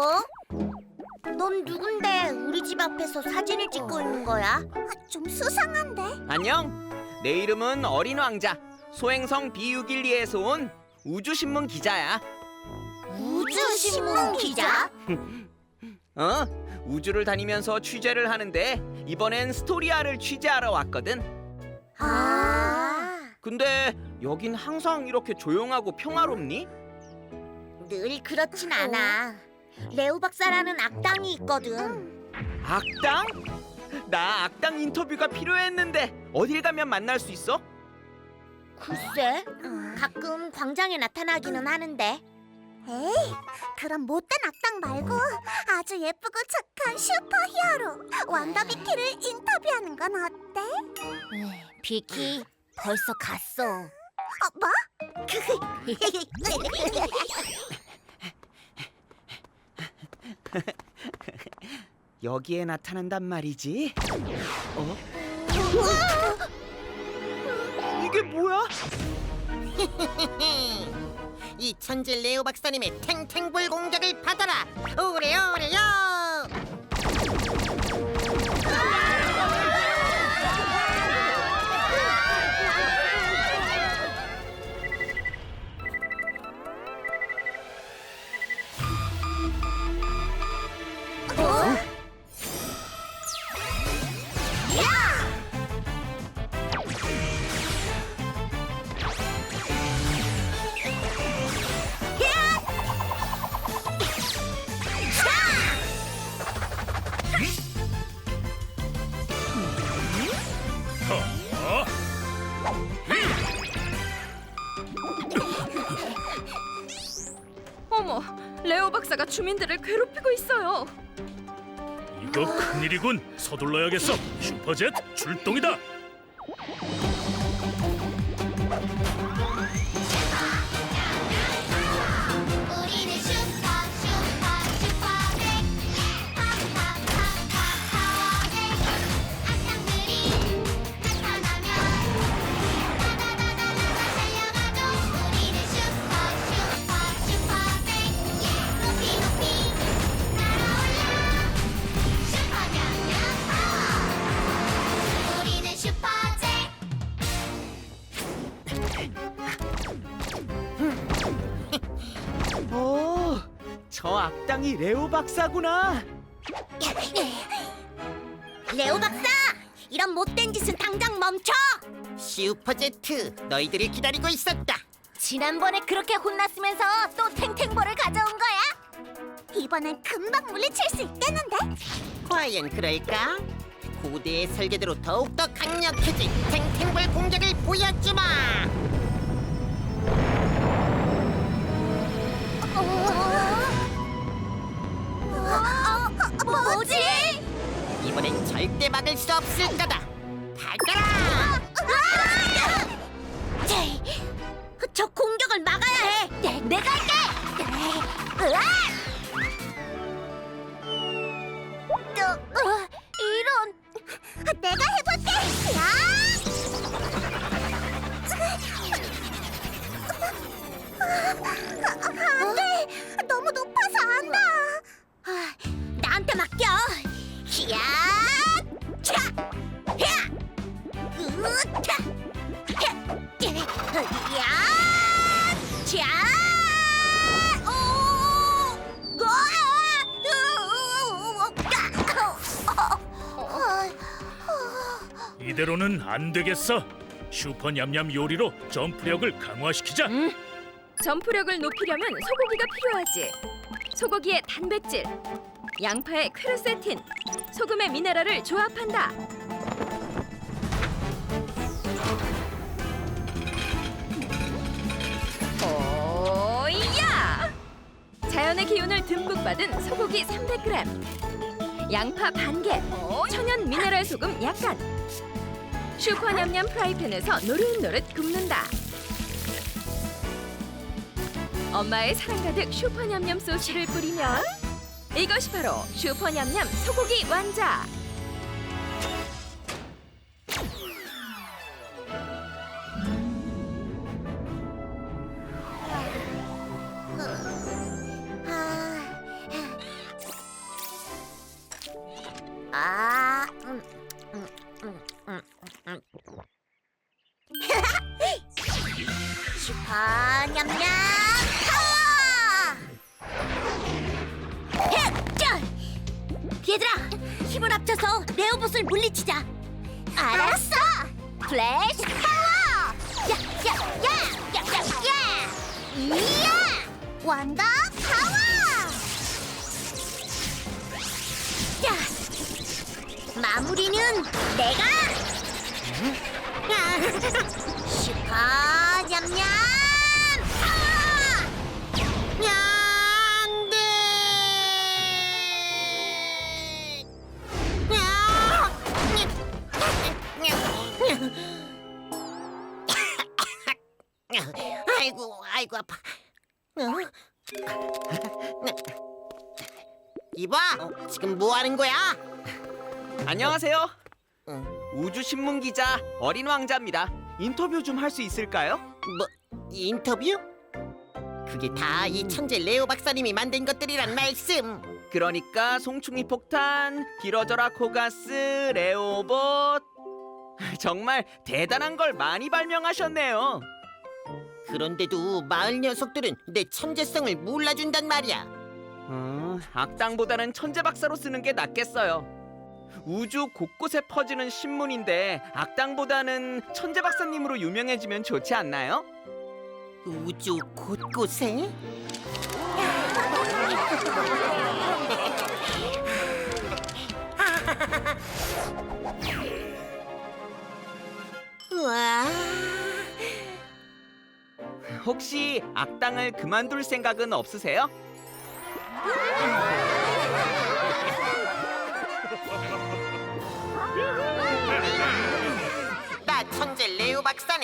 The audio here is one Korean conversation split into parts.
어? 넌 누군데 우리 집 앞에서 사진을 찍고 있는 거야? 좀 수상한데? 안녕. 내 이름은 어린 왕자 소행성 비유길리에서 온 우주신문 기자야. 우주신문 기자? 어? 우주를 다니면서 취재를 하는데 이번엔 스토리아를 취재하러 왔거든. 아, 근데 여긴 항상 이렇게 조용하고 평화롭니? 늘 그렇진 않아. 레오 박사라는 악당이 있거든. 악당? 나 악당 인터뷰가 필요했는데 어딜 가면 만날 수 있어? 글쎄, 가끔 광장에 나타나기는 하는데. 에이, 그럼 못된 악당 말고 아주 예쁘고 착한 슈퍼히어로 완다비키를 인터뷰하는 건 어때? 비키, 벌써 갔어. 어, 뭐? 여기에 나타난단 말이지. 어? 이게 뭐야? 이 천재 레오 박사님의 탱탱볼 공격을 받아라 오래 오래요 박사가 주민들을 괴롭히고 있어요. 이거 큰일이군. 서둘러야겠어. 슈퍼젯 출동이다. 저 악당이 레오 박사구나. 레오 박사! 이런 못된 짓은 당장 멈춰! 슈퍼제트 너희들이 기다리고 있었다 지난번에 그렇게 혼났으면서 또 탱탱볼을 가져온 거야? 이번엔 금방 물리칠 수 있겠는데? 과연 그럴까? 고대의 설계대로 더욱더 강력해진 탱탱볼 공격을 보여주마 어? 어, 뭐지? 이번엔 절대 막을 수 없을 거다 받아라 제이, 저 공격을 막아야 해. 네, 내가 할게. 으아! 이대로는 안 되겠어. 슈퍼 냠냠 요리로 점프력을 강화시키자. 점프력을 높이려면 소고기가 필요하지. 소고기의 단백질, 양파의 퀘르세틴, 소금의 미네랄을 조합한다. 오야! 자연의 기운을 듬뿍 받은 소고기 300g, 양파 반 개, 천연 미네랄 소금 약간. 슈퍼 냠냠 프라이팬에서 노릇노릇 굽는다. 엄마의 사랑 가득 슈퍼냠냠 소스를 뿌리면 이것이 바로 슈퍼냠냠 소고기 완자. 슈퍼 냠냠 파워! 흑절! 얘들아, 힘을 합쳐서 레오봇을 물리치자. 알았어! 플래시 파워! 야, 야, 야! 야, 야, 야! 이야! 완더 파워! 야! 마무리는 내가! 야, 슈퍼 냠냠 파워! 야, 안 돼! 아이고, 아이고 아파. 어? 이봐, 지금 뭐 하는 거야? 안녕하세요. 응. 우주 신문 기자 어린 왕자입니다. 인터뷰 좀 할 수 있을까요? 뭐 인터뷰? 그게 다 이 천재 레오 박사님이 만든 것들이란 말씀. 그러니까 송충이 폭탄, 길어져라 코가스, 레오봇. 정말 대단한 걸 많이 발명하셨네요. 그런데도 마을 녀석들은 내 천재성을 몰라준단 말이야. 어, 악당보다는 천재 박사로 쓰는 게 낫겠어요. 우주 곳곳에 퍼지는 신문인데 악당보다는 천재 박사님으로 유명해지면 좋지 않나요? 우주 곳곳에? 와, 혹시 악당을 그만둘 생각은 없으세요?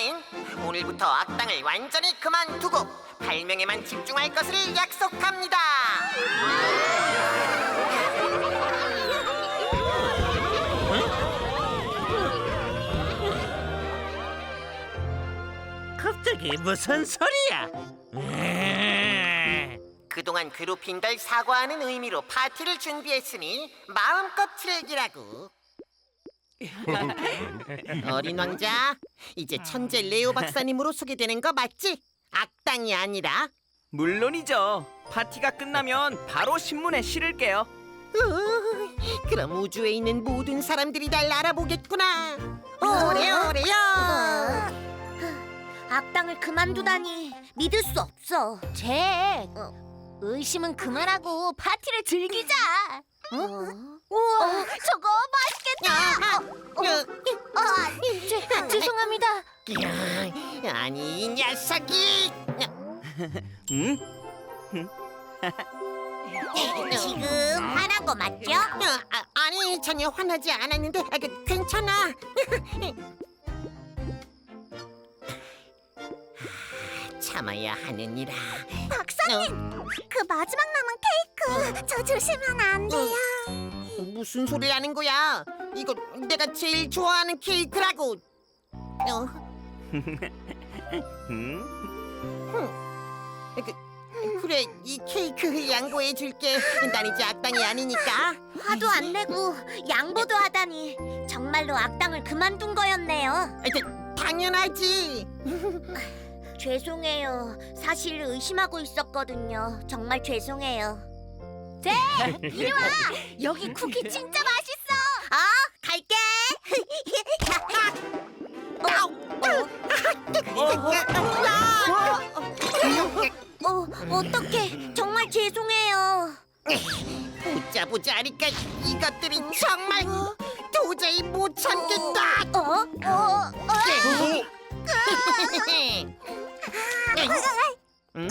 박사는 오늘부터 악당을 완전히 그만두고 발명에만 집중할 것을 약속합니다. 갑자기 무슨 소리야? 그동안 괴롭힌 걸 사과하는 의미로 파티를 준비했으니 마음껏 즐기라고. 어린 왕자, 이제 천재 레오 박사님으로 소개되는 거 맞지? 악당이 아니라. 물론이죠. 파티가 끝나면 바로 신문에 실을게요. 어, 그럼 우주에 있는 모든 사람들이 날 알아보겠구나. 오래오래요. 악당을 그만두다니 믿을 수 없어. 잭, 의심은 그만하고 파티를 즐기자. 어? 우와, 저거 맛있겠다. 어, 어, 아, 죄, 죄송합니다. 아니 이 녀석이. 응? 지금 화난 거 맞죠? 어, 아, 아니 전혀 화나지 않았는데 아, 그, 괜찮아. 참아야 하느니라. 박사님, 그 마지막 남은 케이크 저 주시면 안 돼요? 어, 무슨 소리 하는 거야? 이거 내가 제일 좋아하는 케이크라고. 어, 응? 그, 그래 이 케이크 양보해 줄게. 난 이제 악당이 아니니까. 화도 안 내고 양보도 하다니 정말로 악당을 그만둔 거였네요. 아, 그, 당연하지. 죄송해요. 사실 의심하고 있었거든요. 정말 죄송해요. 제 이리 와. 여기 쿠키 진짜 맛있어. 어, 갈게. 어, 어떡해. 정말 죄송해요. 보자 보자 하니까 이것들이 정말 도저히 못 참겠다. 어? 어? 어? 음.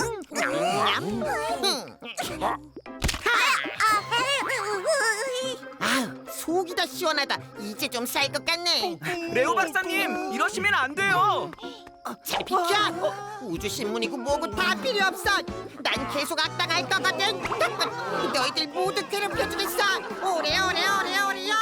아, 속이 다 시원하다. 이제 좀 쌀 것 같네. 레오 박사님, 이러시면 안 돼요. 어, 잘 비켜. 우주 신문이고 뭐고 다 필요 없어. 난 계속 악당할 거거든. 너희들 모두 괴롭혀 주겠어. 오래 오래 오래 오래요.